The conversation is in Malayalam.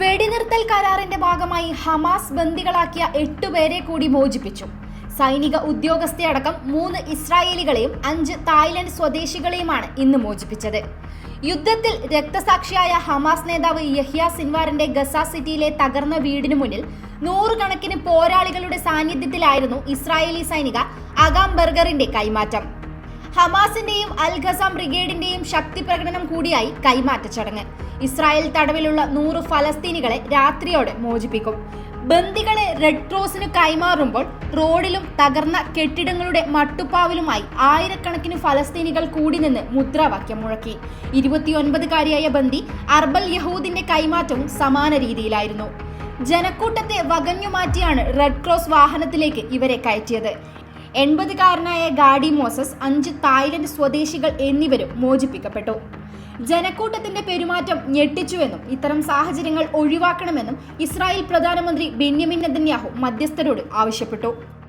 വെടിനിർത്തൽ കരാറിന്റെ ഭാഗമായി ഹമാസ് ബന്ദികളാക്കിയ എട്ടുപേരെ കൂടി മോചിപ്പിച്ചു. സൈനിക ഉദ്യോഗസ്ഥയടക്കം മൂന്ന് ഇസ്രായേലികളെയും അഞ്ച് തായ്ലൻഡ് സ്വദേശികളെയുമാണ് ഇന്ന് മോചിപ്പിച്ചത്. യുദ്ധത്തിൽ രക്തസാക്ഷിയായ ഹമാസ് നേതാവ് യഹ്യ സിൻവാറിന്റെ ഗസ സിറ്റിയിലെ തകർന്ന വീടിനു മുന്നിൽ നൂറുകണക്കിന് പോരാളികളുടെ സാന്നിധ്യത്തിലായിരുന്നു ഇസ്രായേലി സൈനിക അഗാം ബർഗറിന്റെ കൈമാറ്റം. ഹമാസിന്റെയും അൽ ഖസാം ബ്രിഗേഡിന്റെയും ശക്തി പ്രകടനം കൂടിയായി കൈമാറ്റ ചടങ്ങ്. ഇസ്രായേൽ തടവിലുള്ള നൂറ് ഫലസ്തീനികളെ രാത്രിയോടെ മോചിപ്പിക്കും. ബന്ദികളെ റെഡ് ക്രോസിന് കൈമാറുമ്പോൾ റോഡിലും തകർന്ന കെട്ടിടങ്ങളുടെ മട്ടുപ്പാവിലുമായി ആയിരക്കണക്കിന് ഫലസ്തീനികൾ കൂടി നിന്ന് മുദ്രാവാക്യം മുഴക്കി. ഇരുപത്തിയൊൻപതുകാരിയായ ബന്ദി അർബൽ യഹൂദിന്റെ കൈമാറ്റവും സമാന രീതിയിലായിരുന്നു. ജനക്കൂട്ടത്തെ വകഞ്ഞുമാറ്റിയാണ് റെഡ് ക്രോസ് വാഹനത്തിലേക്ക് ഇവരെ കയറ്റിയത്. എൺപതുകാരനായ ഗാഡി മോസസ് അഞ്ച് തായ്ലൻഡ് സ്വദേശികൾ എന്നിവരും മോചിപ്പിക്കപ്പെട്ടു. ജനക്കൂട്ടത്തിന്റെ പെരുമാറ്റം ഞെട്ടിച്ചുവെന്നും ഇത്തരം സാഹചര്യങ്ങൾ ഒഴിവാക്കണമെന്നും ഇസ്രായേൽ പ്രധാനമന്ത്രി ബെന്യമിൻ നെതന്യാഹു മധ്യസ്ഥരോട് ആവശ്യപ്പെട്ടു.